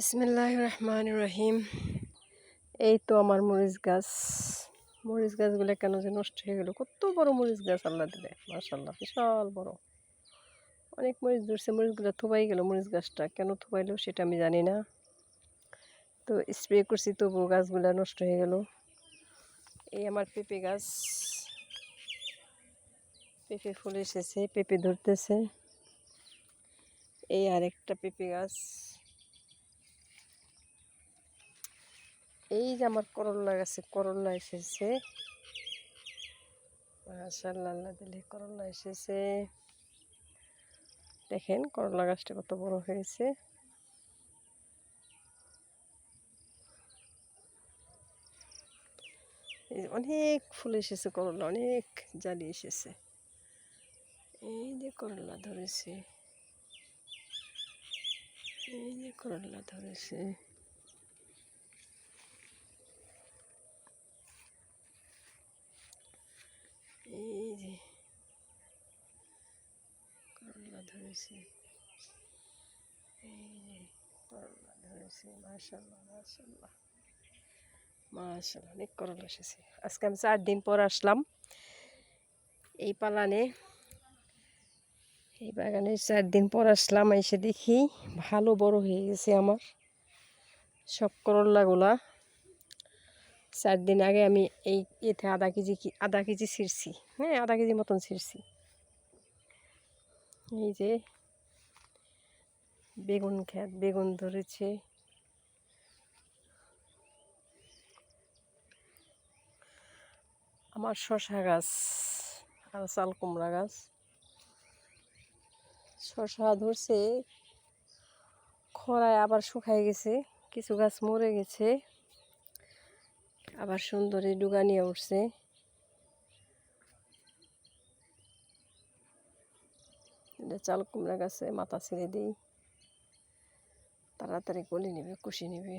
বিসমিল্লাহ রহমান রহিম এই তো আমার মরিচ গাছ। মরিচ গাছগুলো কেন যে নষ্ট হয়ে গেল? কত বড় মরিচ গাছ আল্লাহ দিলে। মার্শাল্লাহ বিশাল বড়। অনেক মরিচ ধরছে, মরিচগুলো থুবাই গেল মরিচ গাছটা। কেন থুবাইলো সেটা আমি জানি না। তো স্প্রে করছি তবু গাছগুলো নষ্ট হয়ে গেল। এই আমার পেঁপে গাছ। পেঁপে ফুল এসেছে, পেঁপে ধরতেছে। এই আরেকটা পেঁপে গাছ। এই যে আমার করল্লা গাছে করল্লা এসেছে। মাশাআল্লাহ, আল্লাহ দিলে করল্লা এসেছে। দেখেন করলা গাছটা কত বড় হয়েছে। অনেক ফুল এসেছে করলা, অনেক জালি এসেছে। এই যে করলা ধরেছে। এই যে করলা ধরেছে এই যে ধরেছে এই যে ধরেছে অনেক এসেছে। আজকে আমি চার দিন পর আসলাম এই পালানে। এই বাগানে চার দিন পর আসলাম, এসে দেখি ভালো বড় হয়ে গেছে আমার সব করল্লাগুলা চার দিন আগে আমি এই এতে আধা কেজি আধা কেজি ছিঁড়ছি। হ্যাঁ আধা কেজি মতন ছিঁড়ছি। এই যে বেগুন খেত বেগুন ধরেছে। আমার শশা গাছ, আর চাল কুমড়া গাছ। শশা ধরছে, খরায় আবার শুকায় গেছে, কিছু গাছ মরে গেছে। আবার সুন্দরী ডুগা নিয়ে উঠছে। এটা চাল, কুমড়া গাছে মাথা ছেড়ে দিই। তাড়াতাড়ি গলি নেবে কুশি নেবে।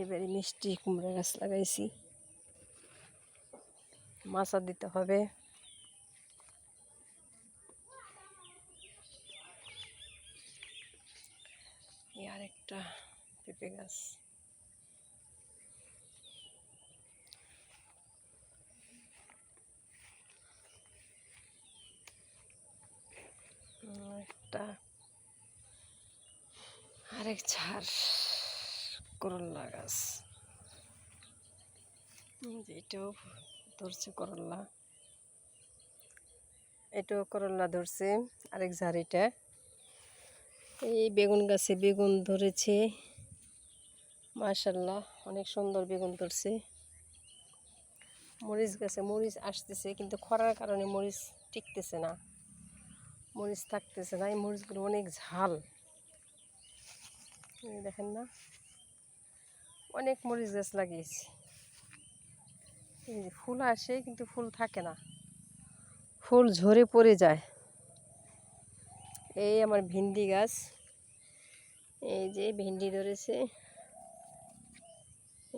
এবারে মিষ্টি কুমড়া গাছ লাগাইছি। মাছা দিতে হবে। এই আরেকটা পেঁপে গাছ। একটা আরেক ঝাড় করল্লা গাছ। এটাও ধরছে করল্লা এটাও করল্লা ধরছে, আরেক ঝাড় এটা। এই বেগুন গাছে বেগুন ধরেছে। মাশাল্লাহ অনেক সুন্দর বেগুন ধরছে। মরিচ গাছে মরিচ আসতেছে, কিন্তু খরার কারণে মরিচ টিকতেছে না। মরিচ থাকতেছে না, এই মরিচগুলো অনেক ঝাল। দেখেন না, অনেক মরিচ গাছ লাগিয়েছি। এই যে ফুল আসে, কিন্তু ফুল থাকে না। ফুল ঝরে পড়ে যায়। এই আমার ভিন্ডি গাছ। এই যে ভিন্ডি ধরেছে।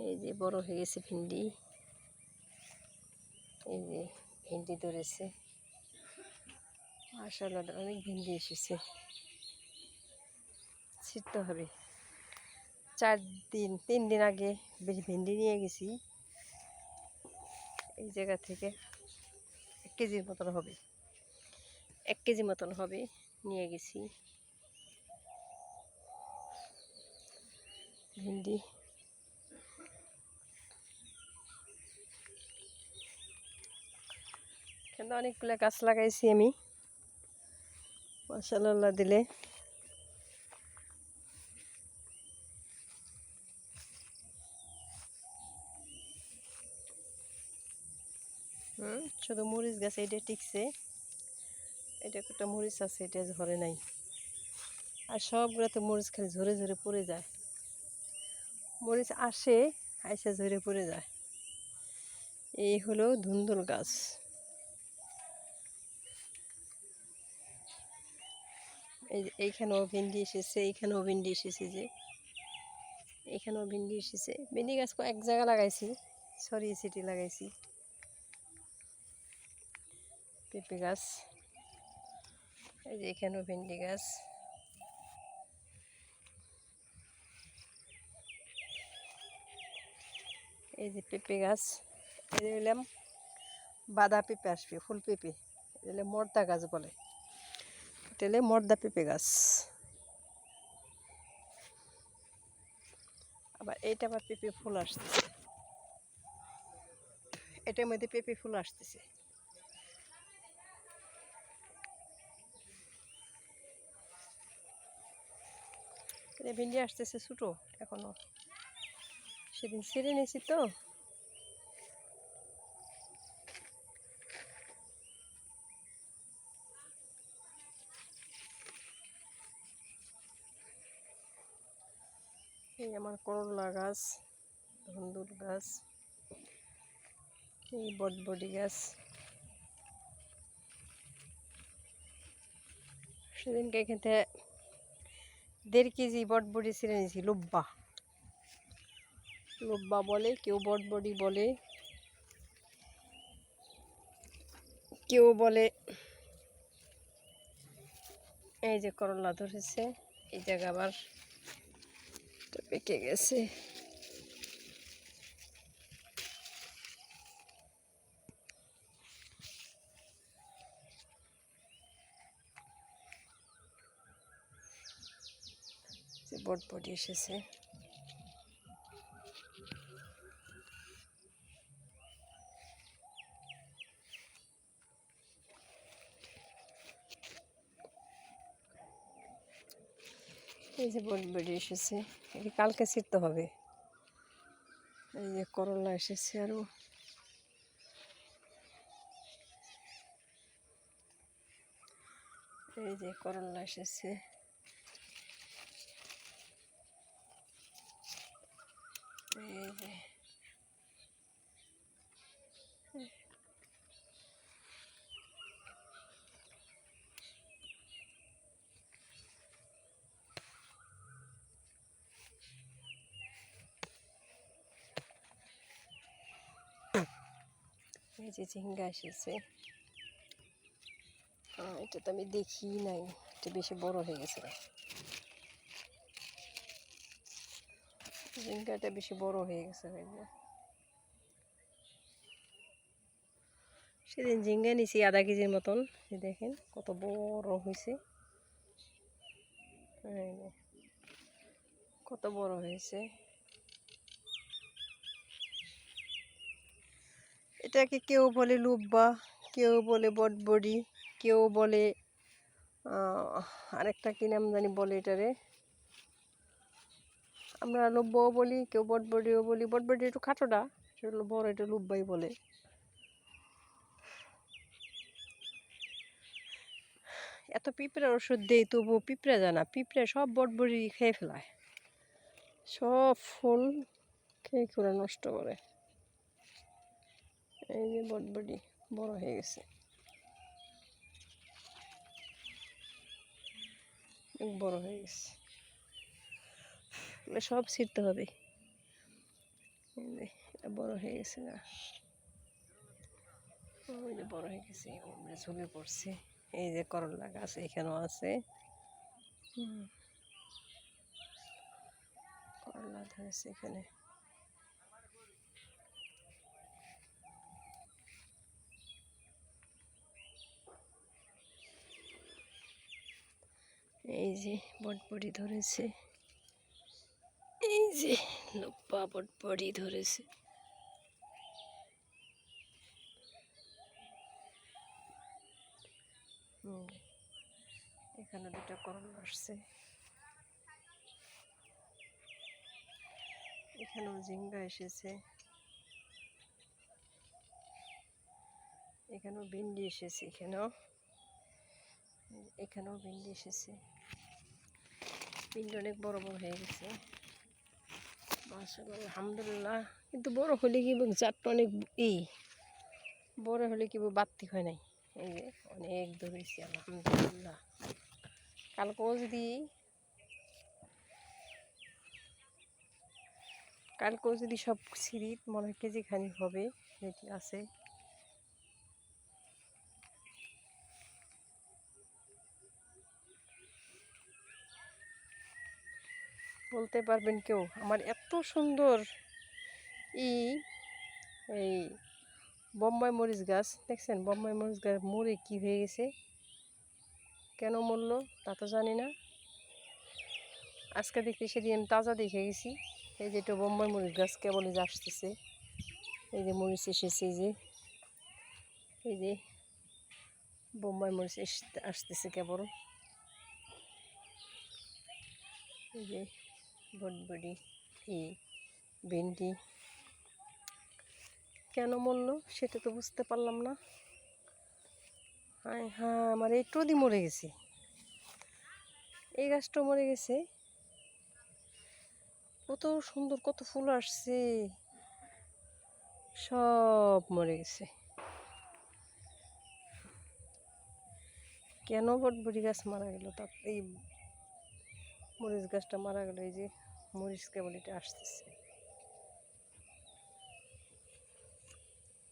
এই যে বড় হয়ে গেছে ভিন্ডি। এই যে ভিন্ডি ধরেছে। মাশাল্লাহ অনেক ভিন্ডি এসেছে। ছিটতে হবে চার দিন, তিন দিন আগে বেশ ভিন্ডি নিয়ে গেছি। এই জায়গা থেকে এক কেজির মতন হবে। এক কেজি মতন হবে নিয়ে গেছি। ভিন্ডি। কিন্তু অনেকগুলো গাছ লাগাইছি আমি। মশাল্লা দিলে। হুম, শুধু মরিচ গাছ এটা টিকছে। এটা একটা মরিচ আছে, এটা ঝরে নাই। আর সবগুলোতে মরিচ খালি ঝরে ঝরে পড়ে যায়। মরিচ আসে, আইসা ঝরে পড়ে যায়। এই হলো ধুন্দুল গাছ। এইখানেও ভিন্ডি এসেছে, এইখানেও ভিন্ডি এসেছে যে। এখানেও ভিন্ডি এসেছে। ভিন্ডি গাছ এক জায়গা লাগাইছি ছড়িয়ে ছিটি লাগাইছি। পেঁপে গাছ, এই যে এখানেও ভেন্ডি গাছ। এই যে পেঁপে গাছ, এই হইলাম বাদা পেঁপে আসবে ফুল পেঁপে এটা হলে মর্দা গাছ বলে। এটা মর্দা পেঁপে গাছ। আবার এইটা আবার পেঁপে ফুল আসতেছে। এটার মধ্যে পেঁপে ফুল আসতেছে। ভেন্ডি আসতেছে ছোটো, এখনও। সেদিন ছিঁড়ে নিয়েছি তো এই আমার করলা গাছ ধন্দুর গাছ, এই বটবডি গাছ। সেদিনকে থেকে দেড় কেজি বটবডি ছিঁড়ে নিয়েছি, লুব্বা। লুব্বা বলে, কেউ বটবডি বলে, কেউ বলে, এই যে করলা ধরেছে, এই জায়গা আবার তো পেকে গেছে যে বটবডি এসেছে এই যে বেড়ে এসেছে এটি কালকে ছিঁড়তে হবে। এই যে করলা এসেছে আরও এই যে করলা এসেছে। এই যে এই যে ঝিঙ্গা এসেছে। এটা তো আমি দেখি নাই, এটা বেশি বড় হয়ে গেছে। ঝিঙ্গাটা বেশি বড় হয়ে গেছে সেদিন ঝিঙ্গা নিছি আধা কেজির মতন দেখেন কত বড় হয়েছে। কত বড় হয়েছে। এটাকে কেউ বলে লুব্বা, কেউ বলে বটবডি, কেউ বলে আরেকটা কি নাম জানি বলে এটারে। আমরা লুব্বাও বলি, কেউ বটবডিও বলি। বটবডি একটু খাটোটা সেটা বড় এটা লুব্বাই বলে। এত পিঁপড়ার ওষুধ দেই তবুও পিঁপড়া জানা, পিঁপড়া সব বটবডি খেয়ে ফেলায়। সব ফুল খেয়ে করে নষ্ট করে। এই যে বটবডি বড় হয়ে গেছে। বড় হয়ে গেছে। সব ছিঁড়তে হবে। বড় হয়ে গেছে না। ওই যে বড় হয়ে গেছে ঝুলে পড়ছে। এই যে করলা গাছ এখানেও আছে। করলা ধরেছে এখানে। এই যে বটবড়ি ধরেছে। এই যে লোপ্পা বটবড়ি ধরেছে। এখানে দুটো করলা আসছে। এখানেও জিঙ্গা এসেছে। এখানেও ভিন্ডি এসেছে, এখানেও। এখানেও ভিন্ডি এসেছে। ভিন্ডি অনেক বড় বড় হয়ে গেছে। মাশাআল্লাহ, আলহামদুলিল্লাহ। কিন্তু বড় হলে কি জাতটা অনেক ই। বড় হলে কি বাড়তি হয় নাই। এই যে, অনেক ধরেছি আলহামদুলিল্লাহ। কালকেও যদি কালকেও যদি সব সিঁড়ি মনে হয় কেজি খানি হবে, যেটি আছে। বলতে পারবেন কেউ? আমার এত সুন্দর ই, এই বোম্বাই মরিচ গাছ। দেখছেন বোম্বাই মরিচ গাছ মরে কী হয়ে গেছে? কেন মরল? তা তো জানি না। আজকে দেখতে সেদিন আমি তাজা দেখে গেছি। এই যে এটা বোম্বাই মরিচ গাছ কেবলই যে আসতেছে। এই যে মরিচ এসেছে যে। এই যে বোম্বাই মরিচ আসতেছে কেবল। এই যে বটবডি এই ভেন্ডি। কেন মরলো সেটা তো বুঝতে পারলাম না। হ্যাঁ হ্যাঁ আমার এই টদি মরে গেছে। এই গাছটা মরে গেছে। কত সুন্দর, কত ফুল আসছে। সব মরে গেছে। কেন বটবড়ি গাছ মারা গেল? তার এই মরিচ গাছটা মারা গেল, এই যে। মরিচ কেবল এটা আসতেছে।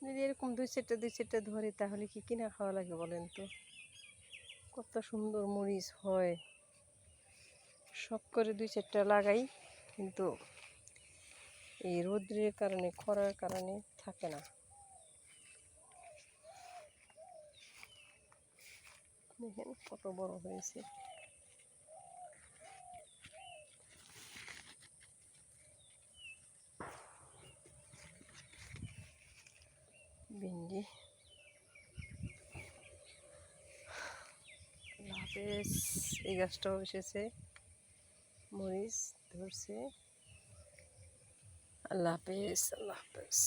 যদি এরকম দুই চারটা দুই চারটা ধরে, তাহলে কি কিনা খাওয়া লাগে বলেন তো? কত সুন্দর মরিচ হয়। শখ করে দুই চারটা লাগাই, কিন্তু এই রৌদ্রের কারণে, খরার কারণে থাকে না। দেখেন কত বড় হয়েছে। ভেন্ডি হাফেজ এই গাছটাও এসেছে। মরিচ ধরছে। আল্লাহ হাফেজ।